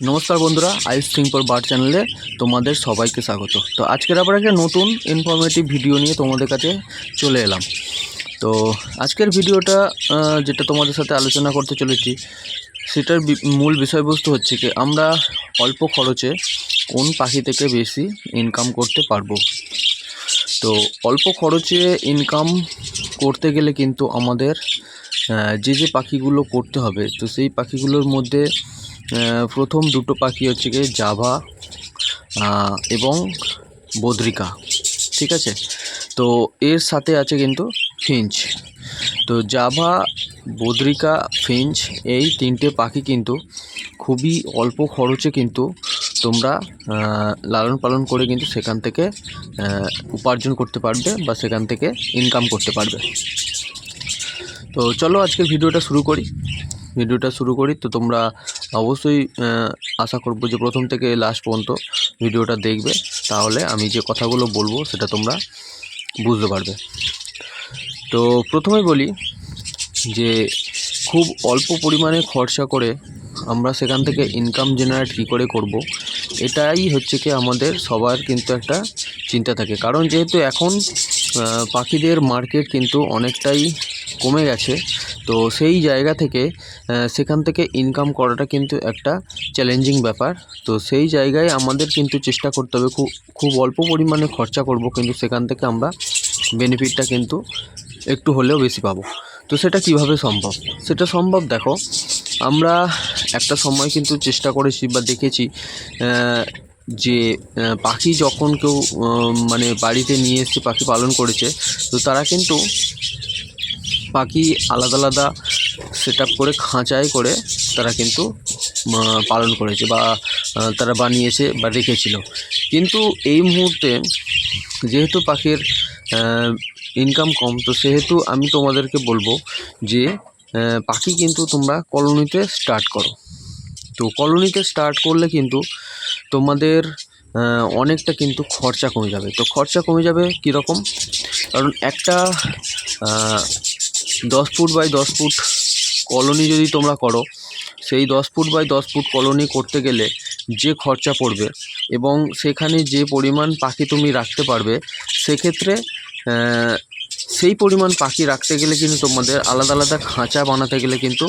নমস্কার বন্ধুরা thing for bird চ্যানেলে তোমাদের সবাইকে স্বাগত। তো আজকের আবার একটা নতুন ইনফরমেটিভ ভিডিও নিয়ে তোমাদের কাছে চলে এলাম। তো আজকের ভিডিওটা যেটা তোমাদের সাথে আলোচনা করতে চলেছি, সেটার মূল বিষয়বস্তু হচ্ছে কি, আমরা অল্প খরচে কোন পাখি থেকে বেশি ইনকাম করতে পারব? তো অল্প খরচে ইনকাম করতে গেলে কিন্তু আমাদের যে যে পাখিগুলো করতে হবে, তো সেই পাখিগুলোর মধ্যে প্রথম দুটো পাখি হচ্ছে গিয়ে জাভা এবং বদ্রিকা, ঠিক আছে? তো এর সাথে আছে কিন্তু ফিঞ্চ। তো জাভা, বদ্রিকা, ফিঞ্চ এই তিনটে পাখি কিন্তু খুবই অল্প খরচে কিন্তু তোমরা লালন পালন করে কিন্তু সেখান থেকে উপার্জন করতে পারবে বা সেখান থেকে ইনকাম করতে পারবে। তো চলো আজকে ভিডিওটা শুরু করি। ভিডিওটা শুরু করি, তো তোমরা অবশ্যই আশা করব যে প্রথম থেকে লাস্ট পর্যন্ত ভিডিওটা দেখবে। তাহলে আমি যে কথাগুলো বলব সেটা তোমরা বুঝতে পারবে। তো প্রথমে বলি যে খুব অল্প পরিমাণে খরচা করে আমরা সেখান থেকে ইনকাম জেনারেট কী করে করব, এটাই হচ্ছে কি আমাদের সবার কিন্তু একটা চিন্তা থাকে। কারণ যেহেতু এখন পাখিদের মার্কেট কিন্তু অনেকটাই কমে গেছে তো সেই জায়গা থেকে সেখান থেকে ইনকাম করাটা কিন্তু একটা চ্যালেঞ্জিং ব্যাপার। তো সেই জায়গায় আমাদের কিন্তু চেষ্টা করতে হবে, খুব খুব অল্প পরিমাণে খরচা করব, কিন্তু সেখান থেকে আমরা বেনিফিটটা কিন্তু একটু হলেও বেশি পাবো। তো সেটা কীভাবে সম্ভব? সেটা সম্ভব দেখো, আমরা একটা সময় কিন্তু চেষ্টা করেছি বা দেখেছি যে পাখি যখন কেউ মানে বাড়িতে নিয়ে এসে পাখি পালন করেছে, তো তারা কিন্তু পাখি আলাদা আলাদা সেট করে, খাঁচায় করে তারা কিন্তু পালন করেছে বা তারা বানিয়েছে বা রেখেছিল। কিন্তু এই মুহূর্তে যেহেতু পাখির ইনকাম কম, তো সেহেতু আমি তোমাদেরকে বলব যে পাখি কিন্তু তোমরা কলোনিতে স্টার্ট করো। তো কলোনিতে স্টার্ট করলে কিন্তু তোমাদের অনেকটা কিন্তু খরচা কমে যাবে। তো খরচা কমে যাবে কীরকম? কারণ একটা দশ ফুট বাই দশ ফুট কলোনি যদি তোমরা করো, সেই দশ ফুট বাই দশ ফুট কলোনি করতে গেলে যে খরচা পড়বে এবং সেখানে যে পরিমাণ পাখি তুমি রাখতে পারবে, সেক্ষেত্রে সেই পরিমাণ পাখি রাখতে গেলে কিন্তু তোমাদের আলাদা আলাদা খাঁচা বানাতে গেলে কিন্তু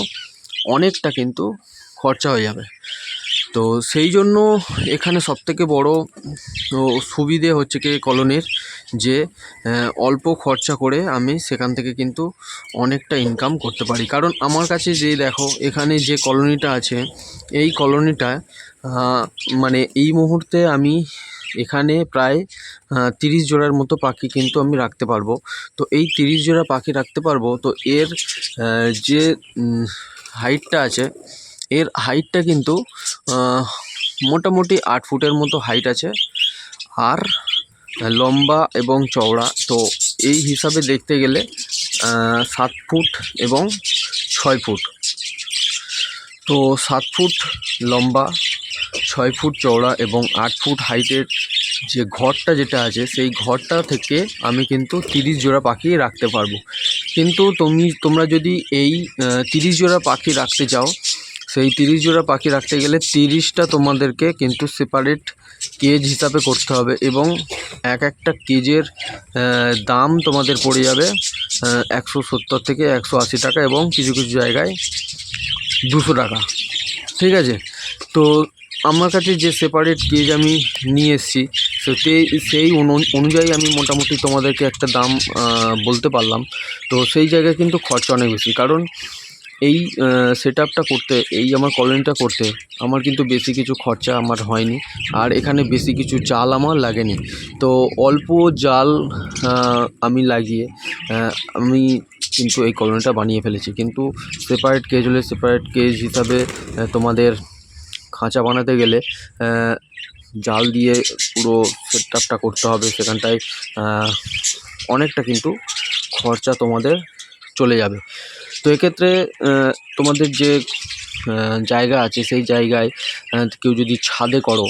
অনেকটা কিন্তু খরচা হয়ে যাবে। তো সেই জন্য এখানে সবথেকে বড় সুবিধে হচ্ছে কি কলোনির যে অল্প খরচা করে আমি সেখান থেকে কিন্তু অনেকটা ইনকাম করতে পারি। কারণ আমার কাছে যে দেখো, এখানে যে কলোনিটা আছে, এই কলোনিটা মানে এই মুহূর্তে আমি এখানে প্রায় তিরিশ জোড়ার মতো পাখি কিন্তু আমি রাখতে পারব। তো এই তিরিশ জোড়া পাখি রাখতে পারব, তো এর যে হাইটটা আছে এর হাইটটা কিন্তু মোটামুটি আট ফুটের মতো হাইট আছে আর লম্বা এবং চওড়া। তো এই হিসাবে দেখতে গেলে সাত ফুট এবং ছয় ফুট। তো সাত ফুট লম্বা, ছয় ফুট চওড়া এবং আট ফুট হাইটের যে ঘরটা যেটা আছে, সেই ঘরটা থেকে আমি কিন্তু তিরিশ জোড়া পাখি রাখতে পারব। কিন্তু তুমি, তোমরা যদি এই তিরিশ জোড়া পাখি রাখতে চাও সেই তিরিশ জোড়া পাখি রাখতে গেলে তিরিশটা তোমাদেরকে কিন্তু সেপারেট কেজ হিসাবে করতে হবে এবং এক একটা কেজের দাম তোমাদের পড়ে যাবে একশো সত্তর থেকে একশো আশি টাকা এবং কিছু কিছু জায়গায় দুশো টাকা। ঠিক আছে? তো আমার কাছে যে সেপারেট কেজ আমি নিয়ে এসেছি সেই সেই অনু- অনুযায়ী আমি মোটামুটি তোমাদেরকে একটা দাম বলতে পারলাম। তো সেই জায়গায় কিন্তু খরচা অনেক বেশি। কারণ এই সেট আপটা করতে, এই আমার কলোনিটা করতে আমার কিন্তু বেশি কিছু খরচা আমার হয়নি। আর এখানে বেশি কিছু জাল আমার লাগেনি। তো অল্প জাল আমি লাগিয়ে আমি কিন্তু এই কলোনিটা বানিয়ে ফেলেছি। কিন্তু সেপারেট কেজ হলে সেপারেট কেজ হিসাবে তোমাদের খাঁচা বানাতে গেলে জাল দিয়ে পুরো সেট করতে হবে। সেখানটায় অনেকটা কিন্তু খরচা তোমাদের চলে যাবে। তো এক্ষেত্রে তোমাদের যে জায়গা আছে সেই জায়গায় কেউ যদি ছাদে করো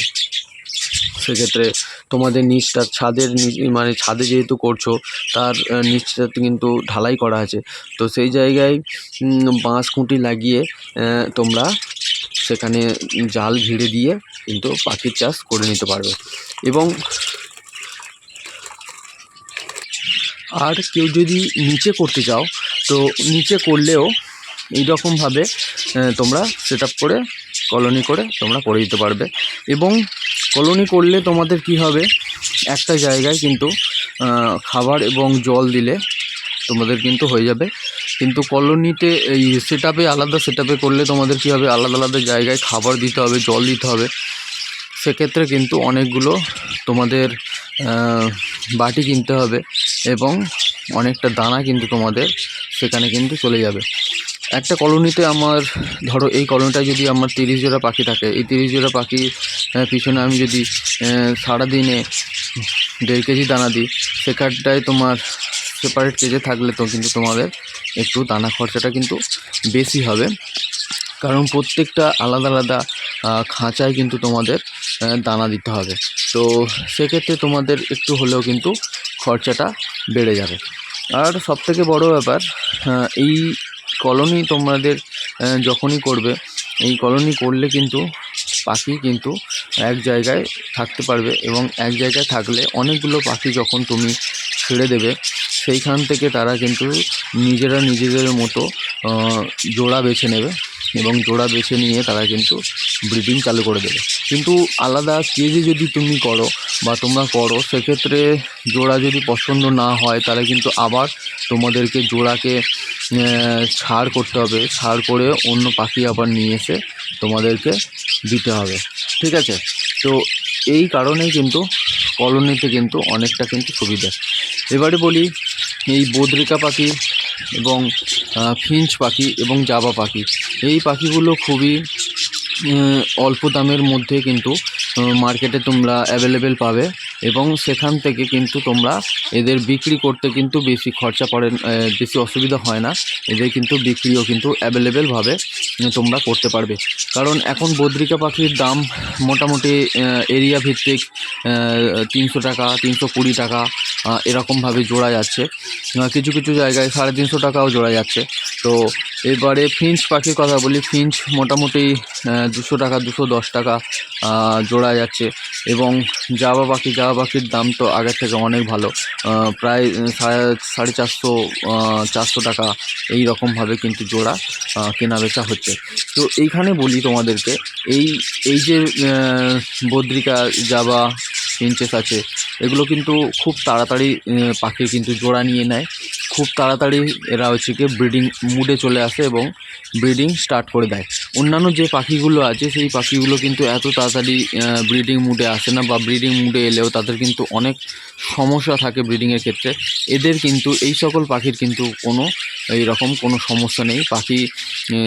সেক্ষেত্রে তোমাদের নিচটা ছাদের মানে ছাদে যেহেতু করছ তার আহ, নিচটাতে কিন্তু ঢালাই করা আছে। তো সেই জায়গায় বাঁশ খুঁটি লাগিয়ে তোমরা সেখানে জাল ভিড়ে দিয়ে কিন্তু পাখির চাষ করে নিতে পারবে। এবং আর কেউ যদি নিচে করতে চাও তো নিচে করলেও এইরকমভাবে তোমরা সেটআপ করে কলোনি করে তোমরা করে দিতে পারবে। এবং কলোনি করলে তোমাদের কি হবে? একটা জায়গায় কিন্তু খাবার এবং জল দিলে তোমাদের কিন্তু হয়ে যাবে। কিন্তু কলোনিতে এই সেটআপে আলাদা সেটআপে করলে তোমাদের কী হবে? আলাদা আলাদা জায়গায় খাবার দিতে হবে, জল দিতে হবে। সেক্ষেত্রে কিন্তু অনেকগুলো তোমাদের বাটি কিনতে হবে এবং অনেকটা দানা কিন্তু তোমাদের সেখানে কিন্তু চলে যাবে। একটা কলোনিতে আমার, ধরো এই কলোনিটায় যদি আমার তিরিশ জোড়া পাখি থাকে, এই তিরিশ জোড়া পাখি পিছনে আমি যদি সারাদিনে দেড় কেজি দানা দিই, সেখানটায় তোমার সেপারেট কেজে থাকলে তো কিন্তু তোমাদের একটু দানা খরচাটা কিন্তু বেশি হবে। কারণ প্রত্যেকটা আলাদা আলাদা খাঁচায় কিন্তু তোমাদের দানা দিতে হবে। তো সেক্ষেত্রে তোমাদের একটু হলেও কিন্তু খরচাটা বেড়ে যাবে। আর সব থেকে বড়ো ব্যাপার এই কলোনি তোমাদের যখনই করবে, এই কলোনি করলে কিন্তু পাখি কিন্তু এক জায়গায় থাকতে পারবে এবং এক জায়গায় থাকলে অনেকগুলো পাখি যখন তুমি ছেড়ে দেবে, সেইখান থেকে তারা কিন্তু নিজেরা নিজেদের মতো জোড়া বেছে নেবে। এবং জোড়া বেছে নিয়ে তারা কিন্তু ব্রিডিং চালু করে দেবে। কিন্তু আলাদা কেজে যদি তুমি করো বা তোমরা করো, সেক্ষেত্রে জোড়া যদি পছন্দ না হয়, তাহলে কিন্তু আবার তোমাদেরকে জোড়াকে ছাড় করতে হবে। ছাড় করে অন্য পাখি আবার নিয়ে এসে তোমাদেরকে দিতে হবে। ঠিক আছে? তো এই কারণেই কিন্তু কলোনিতে কিন্তু অনেকটা কিন্তু সুবিধা। এবারে বলি, এই বদ্রিকা পাখি এবং ফিঞ্চ পাখি এবং জাবা পাখি। এই পাখিগুলো খুবই অল্প দামের মধ্যে কিন্তু মার্কেটে তোমরা অ্যাভেলেবেল পাবে এবং সেখান থেকে কিন্তু তোমরা এদের বিক্রি করতে কিন্তু বেশি খরচা পড়ে বেশি অসুবিধা হয় না। এদের কিন্তু বিক্রিও কিন্তু অ্যাভেলেবেলভাবে তোমরা করতে পারবে। কারণ এখন বদ্রিকা পাখির দাম মোটামুটি এরিয়া ভিত্তিক তিনশো টাকা তিনশো কুড়ি টাকা এরকমভাবে জোড়া যাচ্ছে। কিছু কিছু জায়গায় সাড়ে তিনশো টাকাও জোড়া যাচ্ছে। তো এবারে ফিঞ্চ পাখির কথা বলি ফিঞ্চ মোটামুটি দুশো টাকা দুশো দশ টাকা জোড়া যাচ্ছে। এবং জাবা পাখি জাবা পাখির দাম তো আগের থেকে অনেক ভালো। প্রায় সাড়ে চারশো চারশো টাকা এই রকমভাবে কিন্তু জোড়া আহ, কেনা বেচা হচ্ছে। তো এইখানে বলি তোমাদেরকে, এই এই যে বদ্রিকা, জাবা প্রিন্সেস আছে, এগুলো কিন্তু খুব তাড়াতাড়ি পাখি কিন্তু জোড়া নিয়ে নেয়। খুব তাড়াতাড়ি এরা হচ্ছে কি ব্রিডিং মুডে চলে আসে এবং ব্রিডিং স্টার্ট করে দেয়। অন্যান্য যে পাখিগুলো আছে, সেই পাখিগুলো কিন্তু এত তাড়াতাড়ি ব্রিডিং মুডে আসে না বা ব্রিডিং মুডে এলেও তাদের কিন্তু অনেক সমস্যা থাকে ব্রিডিংয়ের ক্ষেত্রে। এদের কিন্তু, এই সকল পাখির কিন্তু কোনো, এই রকম কোনো সমস্যা নেই। পাখি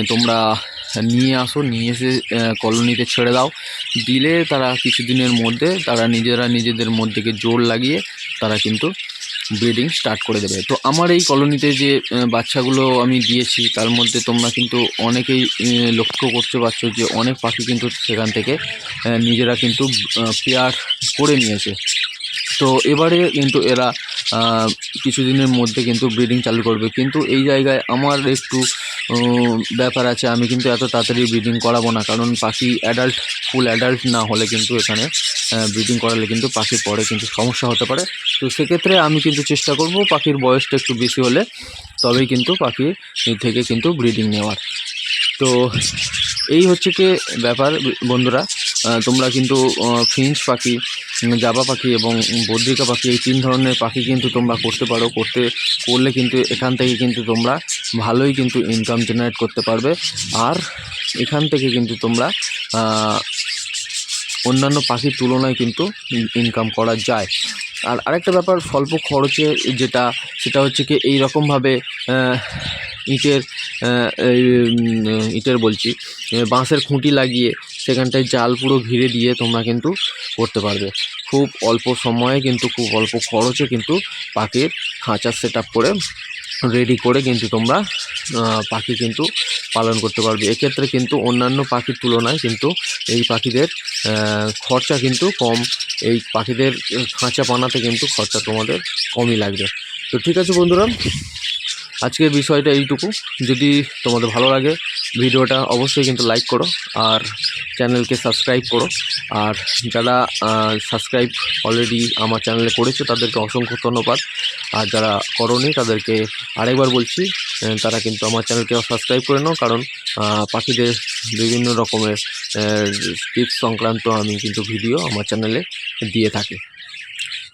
তোমরা নিয়ে আসো, নিয়ে এসে কলোনিতে ছেড়ে দাও। দিলে তারা কিছুদিনের মধ্যে, তারা নিজেরা নিজেদের মধ্যেকে জোর লাগিয়ে তারা কিন্তু ব্রিডিং স্টার্ট করে দেবে। তো আমার এই কলোনিতে যে বাচ্চাগুলো আমি দিয়েছি, তার মধ্যে তোমরা কিন্তু অনেকেই লক্ষ্য করতে পারছ যে অনেক পাখি কিন্তু সেখান থেকে নিজেরা কিন্তু পেয়ার করে নিয়েছে। তো এবারে কিন্তু এরা কিছুদিনের মধ্যে কিন্তু ব্রিডিং চালু করবে। কিন্তু এই জায়গায় আমার একটু ব্যাপার আছে, আমি কিন্তু এত তাড়াতাড়ি ব্রিডিং করাবো না, কারণ পাখি অ্যাডাল্ট ফুল অ্যাডাল্ট না হলে কিন্তু এখানে ব্রিডিং করালে কিন্তু পাখি পরে কিন্তু সমস্যা হতে পারে। তো সেক্ষেত্রে আমি কিন্তু চেষ্টা করব পাখির বয়সটা একটু বেশি হলে, তবেই কিন্তু পাখি থেকে কিন্তু ব্রিডিং নেওয়ার। তো এই হচ্ছে কি ব্যাপার বন্ধুরা তোমরা কিন্তু ফিঞ্চ পাখি জাবা পাখি এবং বদ্রিকা পাখি, এই তিন ধরনের পাখি কিন্তু তোমরা করতে পারো। করতে, করলে কিন্তু এখান থেকে কিন্তু তোমরা ভালোই কিন্তু ইনকাম জেনারেট করতে পারবে। আর এখান থেকে কিন্তু তোমরা অন্যান্য পাখির তুলনায় কিন্তু ইনকাম করা যায়। আর আরেকটা ব্যাপার, স্বল্প খরচে যেটা, সেটা হচ্ছে কি, এই রকমভাবে ইটের ইটের বলছি বাঁশের খুঁটি লাগিয়ে সেখানটায় জাল পুরো ঘিরে দিয়ে তোমরা কিন্তু করতে পারবে। খুব অল্প সময়ে কিন্তু, খুব অল্প খরচে কিন্তু পাখির খাঁচা সেট করে রেডি করে কিন্তু তোমরা পাখি কিন্তু পালন করতে পারবে। এক্ষেত্রে কিন্তু অন্যান্য পাখির তুলনায় কিন্তু এই পাখিদের খরচা কিন্তু কম। এই পাখিদের খাঁচা বানাতে কিন্তু খরচা তোমাদের কমই লাগবে। তো ঠিক আছে বন্ধুরা, আজকের বিষয়টা এইটুকু। যদি তোমাদের ভালো লাগে ভিডিওটা অবশ্যই কিন্তু লাইক করো আর চ্যানেলকে সাবস্ক্রাইব করো। আর যারা সাবস্ক্রাইব অলরেডি আমার চ্যানেলে করেছ, তাদেরকে অসংখ্য ধন্যবাদ। আর যারা করনি, তাদেরকে আরেকবার বলছি তারা কিন্তু আমার চ্যানেলকে সাবস্ক্রাইব করে নাও। কারণ পাখিদের বিভিন্ন রকমের টিপস সংক্রান্ত আমি কিন্তু ভিডিও আমার চ্যানেলে দিয়ে থাকি।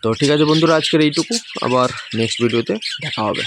তো ঠিক আছে বন্ধুরা, আজকের এইটুকু। আবার নেক্সট ভিডিওতে দেখা হবে।